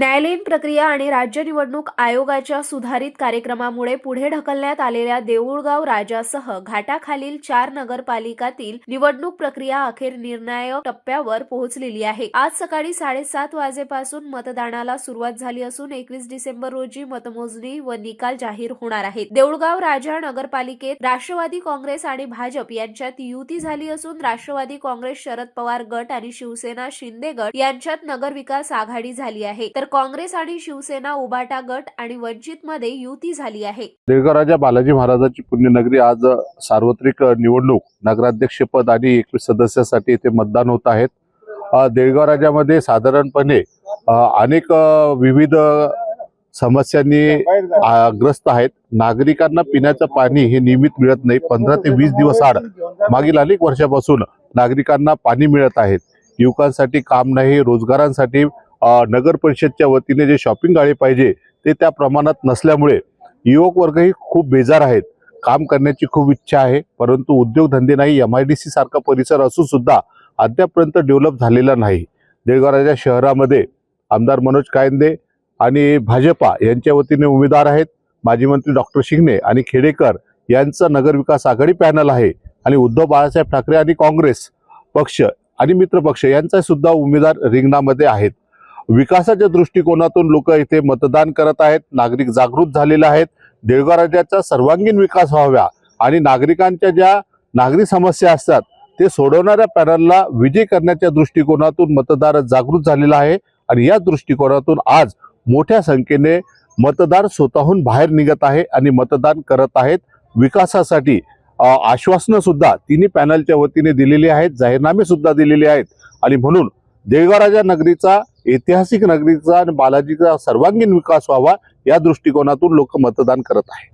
न्यायालयीन प्रक्रिया आणि राज्य निवडणूक आयोगाच्या सुधारित कार्यक्रमामुळे पुढे ढकलण्यात आलेल्या देऊळगाव राजासह घाटाखालील चार नगरपालिकातील निवडणूक प्रक्रिया अखेर निर्णायक टप्प्यावर पोहोचलेली आहे. आज सकाळी साडेसात वाजेपासून मतदानाला सुरुवात झाली असून एकवीस डिसेंबर रोजी मतमोजणी व निकाल जाहीर होणार आहेत. देऊळगाव राजा नगरपालिकेत राष्ट्रवादी काँग्रेस आणि भाजप यांच्यात युती झाली असून राष्ट्रवादी काँग्रेस शरद पवार गट आणि शिवसेना शिंदे गट यांच्यात नगरविकास आघाडी झाली आहे. तर काँग्रेस आणि शिवसेना उभाटा गट आणि वंचित मध्ये युती झाली आहे. देवगाव राजा बालाजी महाराजांची पुण्यनगरी आज सार्वत्रिक निवडणूक नगराध्यक्षपद आणि एकवीस सदस्यासाठी येथे मतदान होत आहेत. अ, देवगाव राजामध्ये साधारणपणे अनेक विविध समस्यांनी ग्रस्त आहेत. नागरिकांना पिण्याचं पाणी हे नियमित मिळत नाही. पंधरा ते वीस दिवस आड मागील अनेक वर्षापासून नागरिकांना पाणी मिळत आहेत युवकांसाठी काम नाही रोजगारांसाठी नगर परिषदच्या वतीने जे शॉपिंग गाळे पाहिजे ते त्या प्रमाणात नसल्यामुळे युवक वर्गही खूप बेजार आहेत. काम करण्याची खूप इच्छा आहे परंतु उद्योगधंदे नाही एम आय डी सी सारखा परिसर असून सुद्धा अद्यापर्यंत डेव्हलप झालेला नाही. देळगाव शहरामध्ये आमदार मनोज कायंदे आणि भाजपा यांच्या वतीने उमेदवार आहेत. माजी मंत्री डॉक्टर शिंगणे आणि खेडेकर यांचं नगरविकास आघाडी पॅनल आहे आणि उद्धव बाळासाहेब ठाकरे आणि काँग्रेस पक्ष आणि मित्र पक्ष यांचा सुद्धा उमेदवार रिंगणामध्ये आहेत. विकासाच्या दृष्टिकोनातून लोक इथे मतदान करत आहेत नागरिक जागृत झालेले आहेत. देळगाव राज्याचा सर्वांगीण विकास व्हावा आणि नागरिकांच्या ज्या नागरिक समस्या असतात ते सोडवणाऱ्या पॅनलला विजय करण्याच्या दृष्टिकोनातून मतदार जागृत झालेला आहे आणि या दृष्टिकोनातून आज मोठ्या संख्येने मतदार स्वतःहून बाहेर निघत आहे आणि मतदान करत आहेत. विकासासाठी आश्वासनंसुद्धा आश्वासनं सुद्धा तिन्ही पॅनलच्या वतीने दिलेली आहेत जाहीरनामे सुद्धा दिलेले आहेत. आणि म्हणून देळगावराजा नगरीचा ऐतिहासिक नगरीचा आणि बालाजीचा सर्वांगीण विकास व्हावा या दृष्टिकोनातून लोक मतदान करत आहेत.